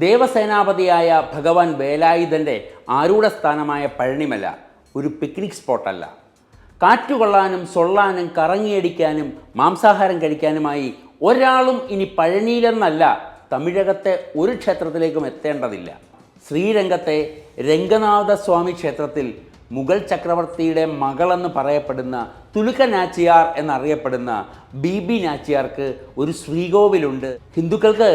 ദേവസേനാപതിയായ ഭഗവാൻ വേലായുധന്റെ ആരൂഢ സ്ഥാനമായ പഴനിമല ഒരു പിക്നിക് സ്പോട്ടല്ല കാറ്റുകൊള്ളാനും സൊള്ളാനും കറങ്ങിയടിക്കാനും മാംസാഹാരം കഴിക്കാനുമായി ഒരാളും ഇനി പഴനിയിലെന്നല്ല തമിഴകത്തെ ഒരു ക്ഷേത്രത്തിലേക്കും എത്തേണ്ടതില്ല. ശ്രീരംഗത്തെ രംഗനാഥ സ്വാമി ക്ഷേത്രത്തിൽ മുഗൾ ചക്രവർത്തിയുടെ മകളെന്ന് പറയപ്പെടുന്ന തുലുക്ക നാച്ചിയാർ എന്നറിയപ്പെടുന്ന ബി ബി നാച്ചിയാർക്ക് ഒരു ശ്രീകോവിലുണ്ട്. ഹിന്ദുക്കൾക്ക്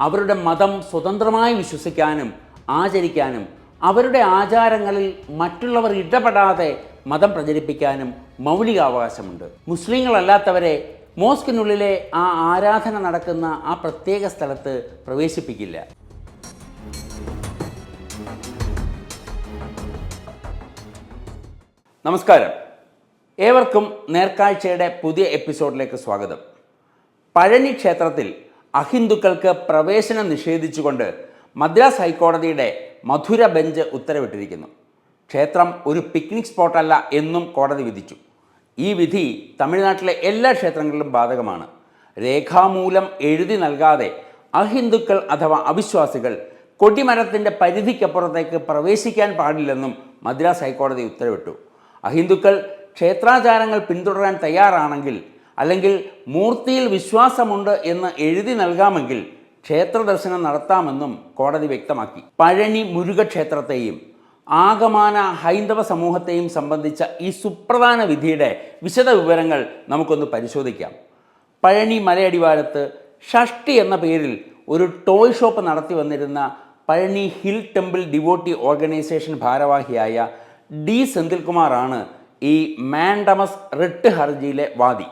അവരുടെ മതം സ്വതന്ത്രമായി വിശ്വസിക്കാനും ആചരിക്കാനും അവരുടെ ആചാരങ്ങളിൽ മറ്റുള്ളവർ ഇടപെടാതെ മതം പ്രചരിപ്പിക്കാനും മൗലികാവകാശമുണ്ട്. മുസ്ലിങ്ങളല്ലാത്തവരെ മോസ്കിനുള്ളിലെ ആ ആരാധന നടക്കുന്ന ആ പ്രത്യേക സ്ഥലത്ത് പ്രവേശിപ്പിക്കില്ല. നമസ്കാരം. ഏവർക്കും നേർക്കാഴ്ചയുടെ പുതിയ എപ്പിസോഡിലേക്ക് സ്വാഗതം. പഴനി ക്ഷേത്രത്തിൽ അഹിന്ദുക്കൾക്ക് പ്രവേശനം നിഷേധിച്ചുകൊണ്ട് മദ്രാസ് ഹൈക്കോടതിയുടെ മധുര ബെഞ്ച് ഉത്തരവിട്ടിരിക്കുന്നു. ക്ഷേത്രം ഒരു പിക്നിക് സ്പോട്ടല്ല എന്നും കോടതി വിധിച്ചു. ഈ വിധി തമിഴ്നാട്ടിലെ എല്ലാ ക്ഷേത്രങ്ങളിലും ബാധകമാണ്. രേഖാമൂലം എഴുതി നൽകാതെ അഹിന്ദുക്കൾ അഥവാ അവിശ്വാസികൾ കൊടിമരത്തിന്റെ പരിധിക്കപ്പുറത്തേക്ക് പ്രവേശിക്കാൻ പാടില്ലെന്നും മദ്രാസ് ഹൈക്കോടതി ഉത്തരവിട്ടു. അഹിന്ദുക്കൾ ക്ഷേത്രാചാരങ്ങൾ പിന്തുടരാൻ തയ്യാറാണെങ്കിൽ അല്ലെങ്കിൽ മൂർത്തിയിൽ വിശ്വാസമുണ്ട് എന്ന് എഴുതി നൽകാമെങ്കിൽ ക്ഷേത്ര ദർശനം നടത്താമെന്നും കോടതി വ്യക്തമാക്കി. പഴനി മുരുകക്ഷേത്രത്തെയും ആഗമാന ഹൈന്ദവ സമൂഹത്തെയും സംബന്ധിച്ച ഈ സുപ്രധാന വിധിയുടെ വിശദ വിവരങ്ങൾ നമുക്കൊന്ന് പരിശോധിക്കാം. പഴനി മലയടിവാരത്ത് ഷഷ്ടി എന്ന പേരിൽ ഒരു ടോയ് ഷോപ്പ് നടത്തി വന്നിരുന്ന Palani hill temple devotee organisation ഭാരവാഹിയായ D സെന്തിൽകുമാറാണ് ഈ മാൻഡമസ് റിട്ട് ഹർജിയിലെ വാദി.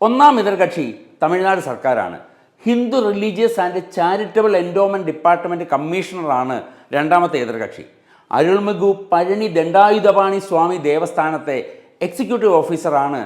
ഒന്നാം എതിർകക്ഷി തമിഴ്നാട് സർക്കാരാണ്. Hindu religious and charitable endowment department കമ്മീഷണറാണ് രണ്ടാമത്തെ എതിർകക്ഷി. അരുൾമിഗു പഴനി ദണ്ഡായുധപാണി സ്വാമി ദേവസ്ഥാനത്തെ എക്സിക്യൂട്ടീവ് ഓഫീസറാണ്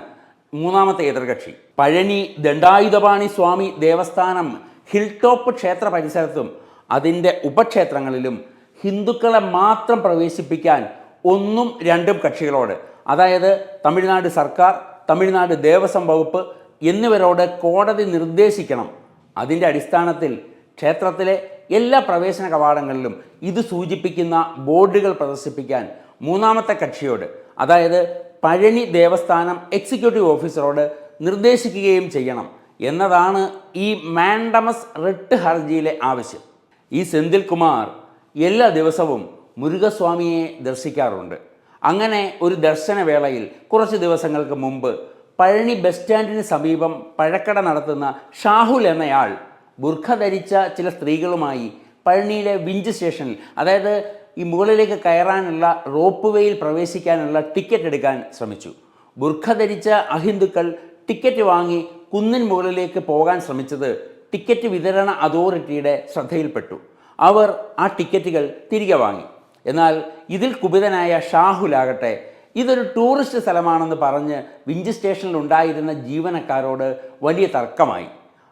മൂന്നാമത്തെ എതിർകക്ഷി. പഴനി ദണ്ഡായുധപാണി സ്വാമി ദേവസ്ഥാനം ഹിൽ ടോപ്പ് ക്ഷേത്ര പരിസരത്തും അതിന്റെ ഉപക്ഷേത്രങ്ങളിലും ഹിന്ദുക്കളെ മാത്രം പ്രവേശിപ്പിക്കാൻ ഒന്നും രണ്ടും കക്ഷികളോട്. അതായത് തമിഴ്നാട് സർക്കാർ തമിഴ്നാട് ദേവസ്വം വകുപ്പ് എന്നിവരോട് കോടതി നിർദ്ദേശിക്കണം. അതിന്റെ അടിസ്ഥാനത്തിൽ ക്ഷേത്രത്തിലെ എല്ലാ പ്രവേശന കവാടങ്ങളിലും ഇത് സൂചിപ്പിക്കുന്ന ബോർഡുകൾ പ്രദർശിപ്പിക്കാൻ മൂന്നാമത്തെ കക്ഷിയോട് അതായത് പഴനി ദേവസ്ഥാനം എക്സിക്യൂട്ടീവ് ഓഫീസറോട് നിർദ്ദേശിക്കുകയും ചെയ്യണം. എന്നതാണ് ഈ മാൻഡമസ് റിട്ട് ഹർജിയിലെ ആവശ്യം. ഈ സെന്തിൽ കുമാർ എല്ലാ ദിവസവും മുരുകസ്വാമിയെ ദർശിക്കാറുണ്ട്. അങ്ങനെ ഒരു ദർശനവേളയിൽ കുറച്ച് ദിവസങ്ങൾക്ക് മുമ്പ് പഴനി ബസ് സ്റ്റാൻഡിന് സമീപം പഴക്കട നടത്തുന്ന ഷാഹുൽ എന്നയാൾ ബുർഖ ധരിച്ച ചില സ്ത്രീകളുമായി പഴനിയിലെ വിഞ്ച് സ്റ്റേഷനിൽ അതായത് ഈ മുകളിലേക്ക് കയറാനുള്ള റോപ്പ് വേയിൽ പ്രവേശിക്കാനുള്ള ടിക്കറ്റ് എടുക്കാൻ ശ്രമിച്ചു. ബുർഖ ധരിച്ച അഹിന്ദുക്കൾ ടിക്കറ്റ് വാങ്ങി കുന്നിൻ മുകളിലേക്ക് പോകാൻ ശ്രമിച്ചത് ടിക്കറ്റ് വിതരണ അതോറിറ്റിയുടെ ശ്രദ്ധയിൽപ്പെട്ടു. അവർ ആ ടിക്കറ്റുകൾ തിരികെ വാങ്ങി. എന്നാൽ ഇതിൽ കുപിതനായ ഷാഹുലാകട്ടെ ഇതൊരു ടൂറിസ്റ്റ് സ്ഥലമാണെന്ന് പറഞ്ഞ് വിഞ്ച് സ്റ്റേഷനിൽ ഉണ്ടായിരുന്ന ജീവനക്കാരോട് വലിയ തർക്കമായി.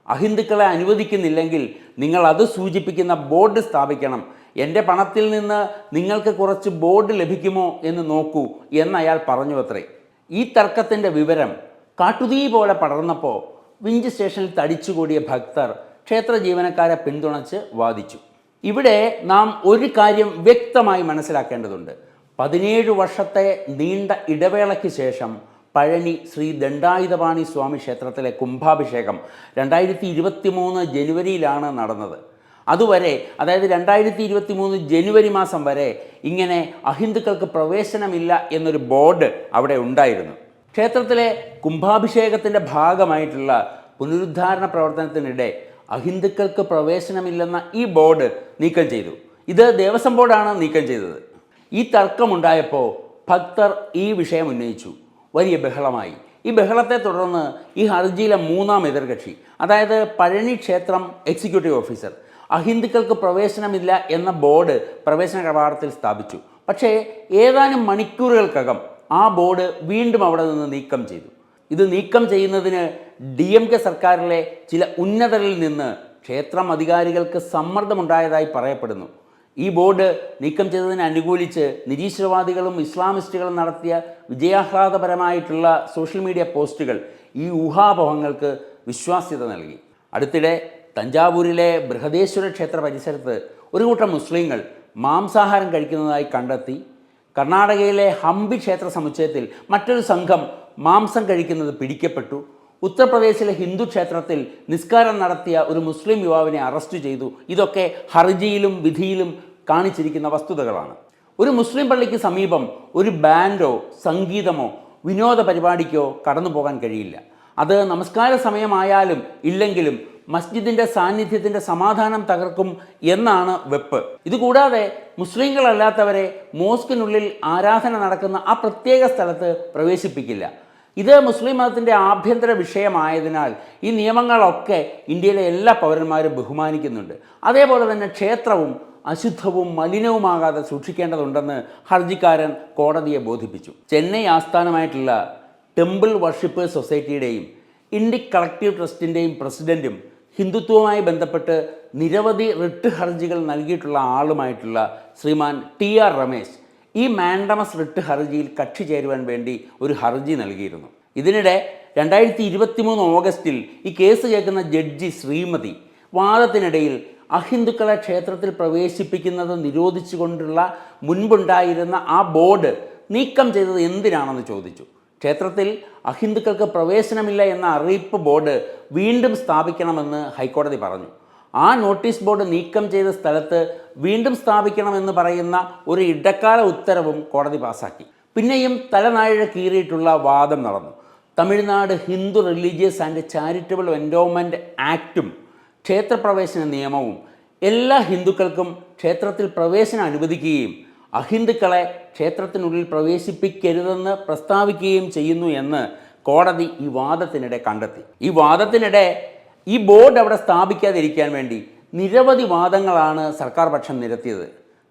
അഹിന്ദുക്കളെ അനുവദിക്കുന്നില്ലെങ്കിൽ നിങ്ങൾ അത് സൂചിപ്പിക്കുന്ന ബോർഡ് സ്ഥാപിക്കണം. എന്റെ പണത്തിൽ നിന്ന് നിങ്ങൾക്ക് കുറച്ച് ബോർഡ് ലഭിക്കുമോ എന്ന് നോക്കൂ എന്നയാൾ പറഞ്ഞു അത്രേ ഈ തർക്കത്തിന്റെ വിവരം കാട്ടുതീ പോലെ പടർന്നപ്പോൾ വിഞ്ച് സ്റ്റേഷനിൽ തടിച്ചുകൂടിയ ഭക്തർ ക്ഷേത്ര ജീവനക്കാരെ പിന്തുണച്ച് വാദിച്ചു. ഇവിടെ നാം ഒരു കാര്യം വ്യക്തമായി മനസ്സിലാക്കേണ്ടതുണ്ട്. പതിനേഴ് വർഷത്തെ നീണ്ട ഇടവേളയ്ക്ക് ശേഷം പഴനി ശ്രീ ദണ്ഡായുധപാണി സ്വാമി ക്ഷേത്രത്തിലെ കുംഭാഭിഷേകം രണ്ടായിരത്തി ഇരുപത്തി മൂന്ന് ജനുവരിയിലാണ് നടന്നത്. അതുവരെ അതായത് രണ്ടായിരത്തി ഇരുപത്തി മൂന്ന് ജനുവരി മാസം വരെ ഇങ്ങനെ അഹിന്ദുക്കൾക്ക് പ്രവേശനമില്ല എന്നൊരു ബോർഡ് അവിടെ ഉണ്ടായിരുന്നു. ക്ഷേത്രത്തിലെ കുംഭാഭിഷേകത്തിന്റെ ഭാഗമായിട്ടുള്ള പുനരുദ്ധാരണ പ്രവർത്തനത്തിനിടെ അഹിന്ദുക്കൾക്ക് പ്രവേശനമില്ലെന്ന ഈ ബോർഡ് നീക്കം ചെയ്തു. ഇത് ദേവസ്വം ബോർഡാണ് നീക്കം ചെയ്തത്. ഈ തർക്കമുണ്ടായപ്പോൾ ഭക്തർ ഈ വിഷയം ഉന്നയിച്ചു. വലിയ ബഹളമായി. ഈ ബഹളത്തെ തുടർന്ന് ഈ ഹർജിയിലെ മൂന്നാം എതിർകക്ഷി അതായത് പഴനി ക്ഷേത്രം എക്സിക്യൂട്ടീവ് ഓഫീസർ അഹിന്ദുക്കൾക്ക് പ്രവേശനമില്ല എന്ന ബോർഡ് പ്രവേശന കവാടത്തിൽ സ്ഥാപിച്ചു. പക്ഷേ ഏതാനും മണിക്കൂറുകൾക്കകം ആ ബോർഡ് വീണ്ടും അവിടെ നിന്ന് നീക്കം ചെയ്തു. ഇത് നീക്കം ചെയ്യുന്നതിന് ഡി എം കെ സർക്കാരിലെ ചില ഉന്നതരിൽ നിന്ന് ക്ഷേത്രം അധികാരികൾക്ക് സമ്മർദ്ദമുണ്ടായതായി പറയപ്പെടുന്നു. ഈ ബോർഡ് നീക്കം ചെയ്തതിനെ അനുകൂലിച്ച് നിരീശ്വരവാദികളും ഇസ്ലാമിസ്റ്റുകളും നടത്തിയ വിജയാഹ്ലാദപരമായിട്ടുള്ള സോഷ്യൽ മീഡിയ പോസ്റ്റുകൾ ഈ ഊഹാപോഹങ്ങൾക്ക് വിശ്വാസ്യത നൽകി. അടുത്തിടെ തഞ്ചാവൂരിലെ ബൃഹദേശ്വര ക്ഷേത്ര പരിസരത്ത് ഒരു കൂട്ടം മുസ്ലിങ്ങൾ മാംസാഹാരം കഴിക്കുന്നതായി കണ്ടെത്തി. കർണാടകയിലെ ഹംപി ക്ഷേത്ര സമുച്ചയത്തിൽ മറ്റൊരു സംഘം മാംസം കഴിക്കുന്നത് പിടിക്കപ്പെട്ടു. ഉത്തർപ്രദേശിലെ ഹിന്ദു ക്ഷേത്രത്തിൽ നിസ്കാരം നടത്തിയ ഒരു മുസ്ലിം യുവാവിനെ അറസ്റ്റ് ചെയ്തു. ഇതൊക്കെ ഹർജിയിലും വിധിയിലും കാണിച്ചിരിക്കുന്ന വസ്തുതകളാണ്. ഒരു മുസ്ലിം പള്ളിക്ക് സമീപം ഒരു ബാൻഡോ സംഗീതമോ വിനോദ പരിപാടിക്കോ കടന്നു പോകാൻ കഴിയില്ല. അത് നമസ്കാര സമയമായാലും ഇല്ലെങ്കിലും മസ്ജിദിന്റെ സാന്നിധ്യത്തിന്റെ സമാധാനം തകർക്കും എന്നാണ് വെപ്പ്. ഇതുകൂടാതെ മുസ്ലിങ്ങളല്ലാത്തവരെ മോസ്കിനുള്ളിൽ ആരാധന നടക്കുന്ന ആ പ്രത്യേക സ്ഥലത്ത് പ്രവേശിപ്പിക്കില്ല. ഇത് മുസ്ലിം മതത്തിന്റെ ആഭ്യന്തര വിഷയമായതിനാൽ ഈ നിയമങ്ങളൊക്കെ ഇന്ത്യയിലെ എല്ലാ പൗരന്മാരും ബഹുമാനിക്കുന്നുണ്ട്. അതേപോലെ തന്നെ ക്ഷേത്രവും അശുദ്ധവും മലിനവുമാകാതെ സൂക്ഷിക്കേണ്ടതുണ്ടെന്ന് ഹർജിക്കാരൻ കോടതിയെ ബോധിപ്പിച്ചു. ചെന്നൈ ആസ്ഥാനമായിട്ടുള്ള ടെമ്പിൾ വർഷിപ്പ് സൊസൈറ്റിയുടെയും ഇന്ത്യൻ കളക്റ്റീവ് ട്രസ്റ്റിന്റെയും പ്രസിഡന്റും ഹിന്ദുത്വവുമായി ബന്ധപ്പെട്ട് നിരവധി റിട്ട് ഹർജികൾ നൽകിയിട്ടുള്ള ആളുമായിട്ടുള്ള ശ്രീമാൻ ടി ആർ രമേശ് ഈ മാൻഡമസ് റിട്ട് ഹർജിയിൽ കക്ഷി ചേരുവാൻ വേണ്ടി ഒരു ഹർജി നൽകിയിരുന്നു. ഇതിനിടെ രണ്ടായിരത്തി ഇരുപത്തി മൂന്ന് ഓഗസ്റ്റിൽ ഈ കേസ് കേൾക്കുന്ന ജഡ്ജി ശ്രീമതി വാദത്തിനിടയിൽ അഹിന്ദുക്കളെ ക്ഷേത്രത്തിൽ പ്രവേശിപ്പിക്കുന്നത് നിരോധിച്ചുകൊണ്ടുള്ള മുൻപുണ്ടായിരുന്ന ആ ബോർഡ് നീക്കം ചെയ്തത് എന്തിനാണെന്ന് ചോദിച്ചു. ക്ഷേത്രത്തിൽ അഹിന്ദുക്കൾക്ക് പ്രവേശനമില്ല എന്ന അറിയിപ്പ് ബോർഡ് വീണ്ടും സ്ഥാപിക്കണമെന്ന് ഹൈക്കോടതി പറഞ്ഞു. ആ നോട്ടീസ് ബോർഡ് നീക്കം ചെയ്ത സ്ഥലത്ത് വീണ്ടും സ്ഥാപിക്കണമെന്ന് പറയുന്ന ഒരു ഇടക്കാല ഉത്തരവും കോടതി പാസാക്കി. പിന്നെയും തലനാഴിഴ കീറിയിട്ടുള്ള വാദം നടന്നു. Tamil Nadu Hindu religious and charitable endowment ആക്റ്റും ക്ഷേത്രപ്രവേശന നിയമവും എല്ലാ ഹിന്ദുക്കൾക്കും ക്ഷേത്രത്തിൽ പ്രവേശനം അനുവദിക്കുകയും അഹിന്ദുക്കളെ ക്ഷേത്രത്തിനുള്ളിൽ പ്രവേശിപ്പിക്കരുതെന്ന് പ്രസ്താവിക്കുകയും ചെയ്യുന്നു എന്ന് കോടതി ഈ വാദത്തിനിടെ കണ്ടെത്തി. ഈ വാദത്തിനിടെ ഈ ബോർഡ് അവിടെ സ്ഥാപിക്കാതിരിക്കാൻ വേണ്ടി നിരവധി വാദങ്ങളാണ് സർക്കാർ പക്ഷം നിരത്തിയത്.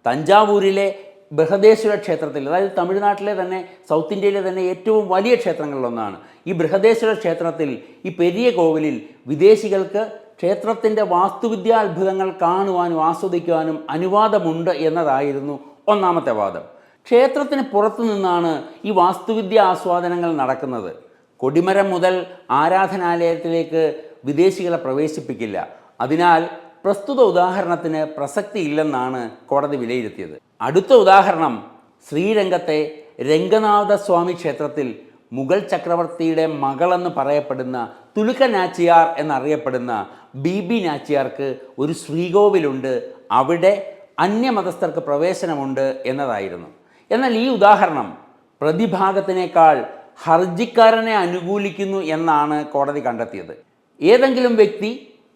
തഞ്ചാവൂരിലെ ബൃഹദേശ്വര ക്ഷേത്രത്തിൽ അതായത് തമിഴ്നാട്ടിലെ തന്നെ സൗത്ത് ഇന്ത്യയിലെ തന്നെ ഏറ്റവും വലിയ ക്ഷേത്രങ്ങളിലൊന്നാണ്. ഈ ബൃഹദേശ്വര ക്ഷേത്രത്തിൽ ഈ പെരിയ കോവിലിൽ വിദേശികൾക്ക് ക്ഷേത്രത്തിന്റെ വാസ്തുവിദ്യാ അത്ഭുതങ്ങൾ കാണുവാനും ആസ്വദിക്കുവാനും അനുവാദമുണ്ട് എന്നതായിരുന്നു ഒന്നാമത്തെ വാദം. ക്ഷേത്രത്തിന് പുറത്തു നിന്നാണ് ഈ വാസ്തുവിദ്യ ആസ്വാദനങ്ങൾ നടക്കുന്നത്. കൊടിമരം മുതൽ ആരാധനാലയത്തിലേക്ക് വിദേശികളെ പ്രവേശിപ്പിക്കില്ല. അതിനാൽ പ്രസ്തുത ഉദാഹരണത്തിന് പ്രസക്തിയില്ലെന്നാണ് കോടതി വിലയിരുത്തിയത്. അടുത്ത ഉദാഹരണം ശ്രീരംഗത്തെ രംഗനാഥ സ്വാമി ക്ഷേത്രത്തിൽ മുഗൾ ചക്രവർത്തിയുടെ മകളെന്ന് പറയപ്പെടുന്ന തുലുക്ക നാച്ചിയാർ എന്നറിയപ്പെടുന്ന ബി ബി നാച്ചിയാർക്ക് ഒരു ശ്രീകോവിലുണ്ട്. അവിടെ അന്യമതസ്ഥർക്ക് പ്രവേശനമുണ്ട് എന്നതായിരുന്നു. എന്നാൽ ഈ ഉദാഹരണം പ്രതിഭാഗത്തിനേക്കാൾ ഹർജിക്കാരനെ അനുകൂലിക്കുന്നു എന്നാണ് കോടതി കണ്ടെത്തിയത്. ഏതെങ്കിലും വ്യക്തി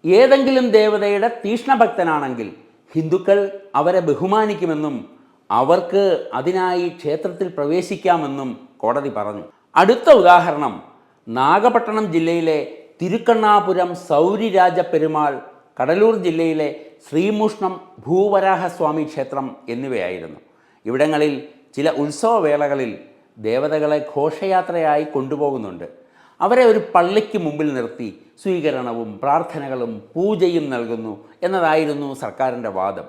ഏതെങ്കിലും ദേവതയുടെ തീഷ്ണഭക്തനാണെങ്കിൽ ഹിന്ദുക്കൾ അവരെ ബഹുമാനിക്കുമെന്നും അവർക്ക് അതിനായി ക്ഷേത്രത്തിൽ പ്രവേശിക്കാമെന്നും കോടതി പറഞ്ഞു. അടുത്ത ഉദാഹരണം നാഗപട്ടണം ജില്ലയിലെ തിരുക്കണ്ണാപുരം സൗരിരാജ പെരുമാൾ കടലൂർ ജില്ലയിലെ ശ്രീമുഷ്ണം ഭൂവരാഹസ്വാമി ക്ഷേത്രം എന്നിവയായിരുന്നു. ഇവിടങ്ങളിൽ ചില ഉത്സവവേളകളിൽ ദേവതകളെ ഘോഷയാത്രയായി കൊണ്ടുപോകുന്നുണ്ട്. അവരെ ഒരു പള്ളിക്ക് മുമ്പിൽ നിർത്തി സ്വീകരണവും പ്രാർത്ഥനകളും പൂജയും നൽകുന്നു എന്നതായിരുന്നു സർക്കാരിന്റെ വാദം.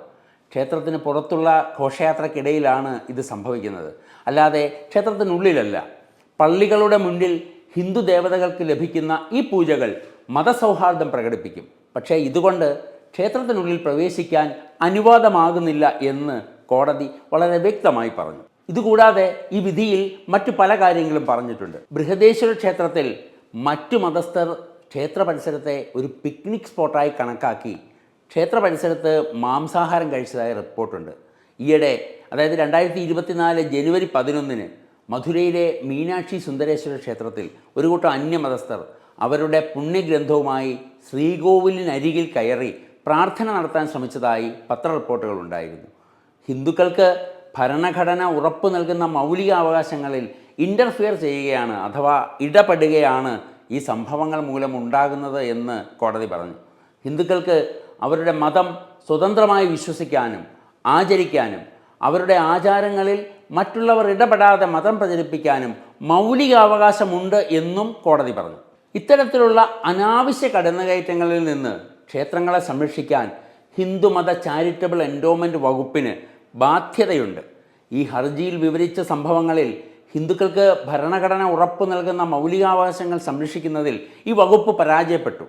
ക്ഷേത്രത്തിന് പുറത്തുള്ള ഘോഷയാത്രക്കിടയിലാണ് ഇത് സംഭവിക്കുന്നത്. അല്ലാതെ ക്ഷേത്രത്തിനുള്ളിലല്ല. പള്ളികളുടെ മുന്നിൽ ഹിന്ദു ദേവതകൾക്ക് ലഭിക്കുന്ന ഈ പൂജകൾ മതസൗഹാർദ്ദം പ്രകടിപ്പിക്കും. പക്ഷേ ഇതുകൊണ്ട് ക്ഷേത്രത്തിനുള്ളിൽ പ്രവേശിക്കാൻ അനുവാദമാകുന്നില്ല എന്ന് കോടതി വളരെ വ്യക്തമായി പറഞ്ഞു. ഇതുകൂടാതെ ഈ വിധിയിൽ മറ്റു പല കാര്യങ്ങളും പറഞ്ഞിട്ടുണ്ട്. ബൃഹദേശ്വര ക്ഷേത്രത്തിൽ മറ്റു മതസ്ഥർ ക്ഷേത്ര പരിസരത്തെ ഒരു പിക്നിക് സ്പോട്ടായി കണക്കാക്കി ക്ഷേത്ര പരിസരത്ത് മാംസാഹാരം കഴിച്ചതായി റിപ്പോർട്ടുണ്ട്. ഈയിടെ അതായത് രണ്ടായിരത്തി ഇരുപത്തിനാല് ജനുവരി പതിനൊന്നിന് മധുരയിലെ മീനാക്ഷി സുന്ദരേശ്വര ക്ഷേത്രത്തിൽ ഒരു കൂട്ടം അന്യമതസ്ഥർ അവരുടെ പുണ്യഗ്രന്ഥവുമായി ശ്രീകോവിലിനരികിൽ കയറി പ്രാർത്ഥന നടത്താൻ ശ്രമിച്ചതായി പത്ര റിപ്പോർട്ടുകൾ ഉണ്ടായിരുന്നു. ഹിന്ദുക്കൾക്ക് ഭരണഘടന ഉറപ്പു നൽകുന്ന മൗലിക അവകാശങ്ങളിൽ ഇന്റർഫിയർ ചെയ്യുകയാണ് അഥവാ ഇടപെടുകയാണ് ഈ സംഭവങ്ങൾ മൂലം ഉണ്ടാകുന്നത് എന്ന് കോടതി പറഞ്ഞു. ഹിന്ദുക്കൾക്ക് അവരുടെ മതം സ്വതന്ത്രമായി വിശ്വസിക്കാനും ആചരിക്കാനും അവരുടെ ആചാരങ്ങളിൽ മറ്റുള്ളവർ ഇടപെടാതെ മതം പ്രചരിപ്പിക്കാനും മൗലികാവകാശമുണ്ട് എന്നും കോടതി പറഞ്ഞു. ഇത്തരത്തിലുള്ള അനാവശ്യ കടന്നുകയറ്റങ്ങളിൽ നിന്ന് ക്ഷേത്രങ്ങളെ സംരക്ഷിക്കാൻ ഹിന്ദുമത ചാരിറ്റബിൾ എൻഡോമെന്റ് വകുപ്പിന് ബാധ്യതയുണ്ട്. ഈ ഹർജിയിൽ വിവരിച്ച സംഭവങ്ങളിൽ ഹിന്ദുക്കൾക്ക് ഭരണഘടന ഉറപ്പ് നൽകുന്ന മൗലികാവകാശങ്ങൾ സംരക്ഷിക്കുന്നതിൽ ഈ വകുപ്പ് പരാജയപ്പെട്ടു.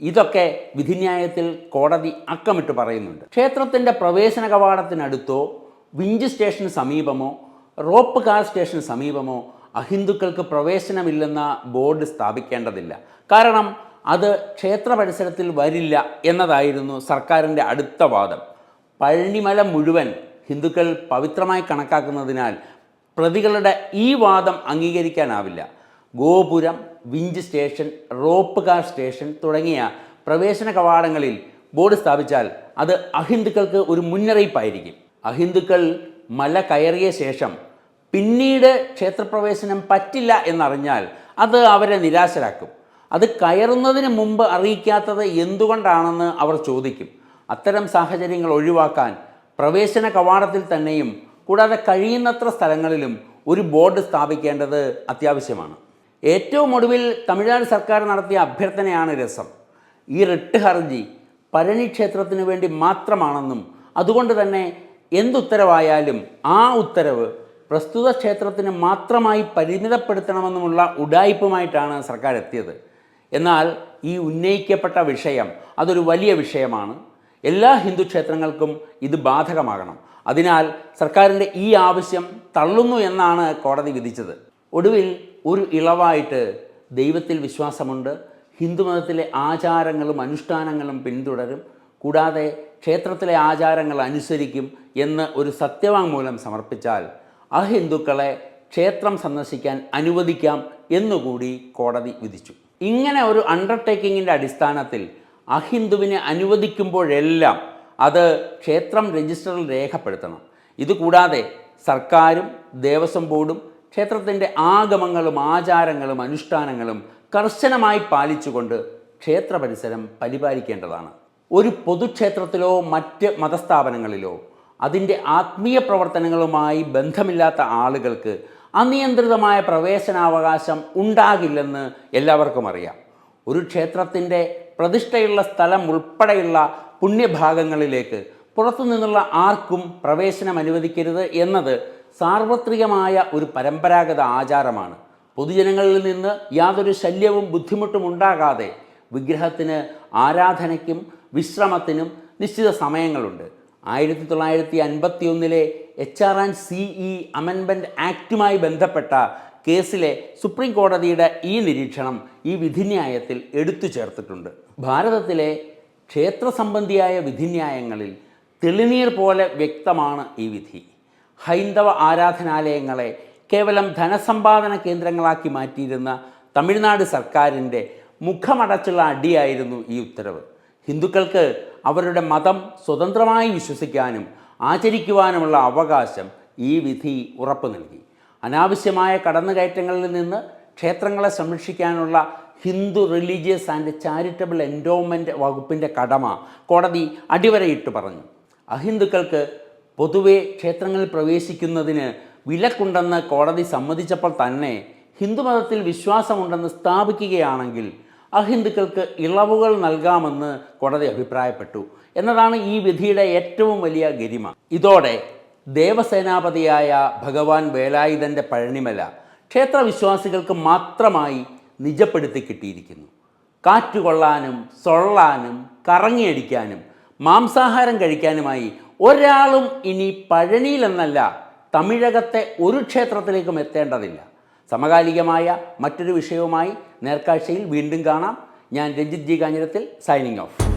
ഇതൊക്കെ വിധിന്യായത്തിൽ കോടതി അക്കമിട്ട് പറയുന്നുണ്ട്. ക്ഷേത്രത്തിന്റെ പ്രവേശന കവാടത്തിനടുത്തോ വിഞ്ച് സ്റ്റേഷന് സമീപമോ റോപ്പ് കാർ സ്റ്റേഷന് സമീപമോ അഹിന്ദുക്കൾക്ക് പ്രവേശനമില്ലെന്ന ബോർഡ് സ്ഥാപിക്കേണ്ടതില്ല. കാരണം അത് ക്ഷേത്ര പരിസരത്തിൽ വരില്ല എന്നതായിരുന്നു സർക്കാരിന്റെ അടുത്ത വാദം. പഴനിമല മുഴുവൻ ഹിന്ദുക്കൾ പവിത്രമായി കണക്കാക്കുന്നതിനാൽ പ്രതികളുടെ ഈ വാദം അംഗീകരിക്കാനാവില്ല. ഗോപുരം winch station rope car station തുടങ്ങിയ പ്രവേശന കവാടങ്ങളിൽ ബോർഡ് സ്ഥാപിച്ചാൽ അത് അഹിന്ദുക്കൾക്ക് ഒരു മുന്നറിയിപ്പായിരിക്കും. അഹിന്ദുക്കൾ മല കയറിയ ശേഷം പിന്നീട് ക്ഷേത്രപ്രവേശനം പറ്റില്ല എന്നറിഞ്ഞാൽ അത് അവരെ നിരാശരാക്കും. അത് കയറുന്നതിന് മുമ്പ് അറിയിക്കാത്തത് എന്തുകൊണ്ടാണെന്ന് അവർ ചോദിക്കും. അത്തരം സാഹചര്യങ്ങൾ ഒഴിവാക്കാൻ പ്രവേശന കവാടത്തിൽ തന്നെയും കൂടാതെ കഴിയുന്നത്ര സ്ഥലങ്ങളിലും ഒരു ബോർഡ് സ്ഥാപിക്കേണ്ടത് അത്യാവശ്യമാണ്. ഏറ്റവും ഒടുവിൽ തമിഴ്നാട് സർക്കാർ നടത്തിയ അഭ്യർത്ഥനയാണ് രസം. ഈ റിട്ട് ഹർജി പഴനി ക്ഷേത്രത്തിന് വേണ്ടി മാത്രമാണെന്നും അതുകൊണ്ട് തന്നെ എന്തുത്തരവായാലും ആ ഉത്തരവ് പ്രസ്തുത ക്ഷേത്രത്തിന് മാത്രമായി പരിമിതപ്പെടുത്തണമെന്നുമുള്ള ഉഡായിപ്പുമായിട്ടാണ് സർക്കാർ എത്തിയത്. എന്നാൽ ഈ ഉന്നയിക്കപ്പെട്ട വിഷയം അതൊരു വലിയ വിഷയമാണ്. എല്ലാ ഹിന്ദു ക്ഷേത്രങ്ങൾക്കും ഇത് ബാധകമാകണം. അതിനാൽ സർക്കാരിന്റെ ഈ ആവശ്യം തള്ളുന്നു എന്നാണ് കോടതി വിധിച്ചത്. ഒടുവിൽ ഒരു ഇളവായിട്ട് ദൈവത്തിൽ വിശ്വാസമുണ്ട്. ഹിന്ദുമതത്തിലെ ആചാരങ്ങളും അനുഷ്ഠാനങ്ങളും പിന്തുടരും. കൂടാതെ ക്ഷേത്രത്തിലെ ആചാരങ്ങൾ അനുസരിക്കും എന്ന് ഒരു സത്യവാങ്മൂലം സമർപ്പിച്ചാൽ അഹിന്ദുക്കളെ ക്ഷേത്രം സന്ദർശിക്കാൻ അനുവദിക്കാം എന്നുകൂടി കോടതി വിധിച്ചു. ഇങ്ങനെ ഒരു അണ്ടർടേക്കിങ്ങിന്റെ അടിസ്ഥാനത്തിൽ അഹിന്ദുവിനെ അനുവദിക്കുമ്പോഴെല്ലാം അത് ക്ഷേത്രം രജിസ്റ്ററിൽ രേഖപ്പെടുത്തണം. ഇതുകൂടാതെ സർക്കാരും ദേവസ്വം ബോർഡും ക്ഷേത്രത്തിന്റെ ആഗമങ്ങളും ആചാരങ്ങളും അനുഷ്ഠാനങ്ങളും കർശനമായി പാലിച്ചുകൊണ്ട് ക്ഷേത്ര പരിസരം പരിപാലിക്കേണ്ടതാണ്. ഒരു പൊതുക്ഷേത്രത്തിലോ മറ്റ് മതസ്ഥാപനങ്ങളിലോ അതിന്റെ ആത്മീയ പ്രവർത്തനങ്ങളുമായി ബന്ധമില്ലാത്ത ആളുകൾക്ക് അനിയന്ത്രിതമായ പ്രവേശനാവകാശം ഉണ്ടാകില്ലെന്ന് എല്ലാവർക്കും അറിയാം. ഒരു ക്ഷേത്രത്തിന്റെ പ്രതിഷ്ഠയുള്ള സ്ഥലം ഉൾപ്പെടെയുള്ള പുണ്യഭാഗങ്ങളിലേക്ക് പുറത്തു നിന്നുള്ള ആർക്കും പ്രവേശനം അനുവദിക്കരുത് എന്നത് സാർവത്രികമായ ഒരു പരമ്പരാഗത ആചാരമാണ്. പൊതുജനങ്ങളിൽ നിന്ന് യാതൊരു ശല്യവും ബുദ്ധിമുട്ടും ഉണ്ടാകാതെ വിഗ്രഹത്തിന് ആരാധനയ്ക്കും വിശ്രമത്തിനും നിശ്ചിത സമയങ്ങളുണ്ട്. ആയിരത്തി തൊള്ളായിരത്തി അൻപത്തി ഒന്നിലെ H R and C E അമെൻമെന്റ് ആക്റ്റുമായി ബന്ധപ്പെട്ട കേസിലെ സുപ്രീം കോടതിയുടെ ഈ നിരീക്ഷണം ഈ വിധിന്യായത്തിൽ എടുത്തു ചേർത്തിട്ടുണ്ട്. ഭാരതത്തിലെ ക്ഷേത്ര സംബന്ധിയായ വിധിന്യായങ്ങളിൽ തെളിനീർ പോലെ വ്യക്തമാണ് ഈ വിധി. ഹൈന്ദവ ആരാധനാലയങ്ങളെ കേവലം ധനസമ്പാദന കേന്ദ്രങ്ങളാക്കി മാറ്റിയിരുന്ന തമിഴ്നാട് സർക്കാരിന്റെ മുഖമടച്ചുള്ള അടിയായിരുന്നു ഈ ഉത്തരവ്. ഹിന്ദുക്കൾക്ക് അവരുടെ മതം സ്വതന്ത്രമായി വിശ്വസിക്കാനും ആചരിക്കുവാനുമുള്ള അവകാശം ഈ വിധി ഉറപ്പു നൽകി. അനാവശ്യമായ കടന്നുകയറ്റങ്ങളിൽ നിന്ന് ക്ഷേത്രങ്ങളെ സംരക്ഷിക്കാനുള്ള Hindu religious and charitable endowment വകുപ്പിന്റെ കടമ കോടതി അടിവരയിട്ട് പറഞ്ഞു. അഹിന്ദുക്കൾക്ക് പൊതുവെ ക്ഷേത്രങ്ങളിൽ പ്രവേശിക്കുന്നതിന് വിലക്കുണ്ടെന്ന് കോടതി സമ്മതിച്ചപ്പോൾ തന്നെ ഹിന്ദുമതത്തിൽ വിശ്വാസമുണ്ടെന്ന് സ്ഥാപിക്കുകയാണെങ്കിൽ അഹിന്ദുക്കൾക്ക് ഇളവുകൾ നൽകാമെന്ന് കോടതി അഭിപ്രായപ്പെട്ടു. എന്നതാണ് ഈ വിധിയുടെ ഏറ്റവും വലിയ ഗരിമ ഇതോടെ ദേവസേനാപതിയായ ഭഗവാൻ വേലായുധന്റെ പഴനിമല ക്ഷേത്രവിശ്വാസികൾക്ക് മാത്രമായി നിജപ്പെടുത്തി കിട്ടിയിരിക്കുന്നു. കാറ്റുകൊള്ളാനും സൊള്ളാനും കറങ്ങിയടിക്കാനും മാംസാഹാരം കഴിക്കാനുമായി ഒരാളും ഇനി പഴനിയിലെന്നല്ല തമിഴകത്തെ ഒരു ക്ഷേത്രത്തിലേക്കും എത്തേണ്ടതില്ല. സമകാലികമായ മറ്റൊരു വിഷയവുമായി നേർക്കാഴ്ചയിൽ വീണ്ടും കാണാം. ഞാൻ Ranjith G Kanjirathil signing off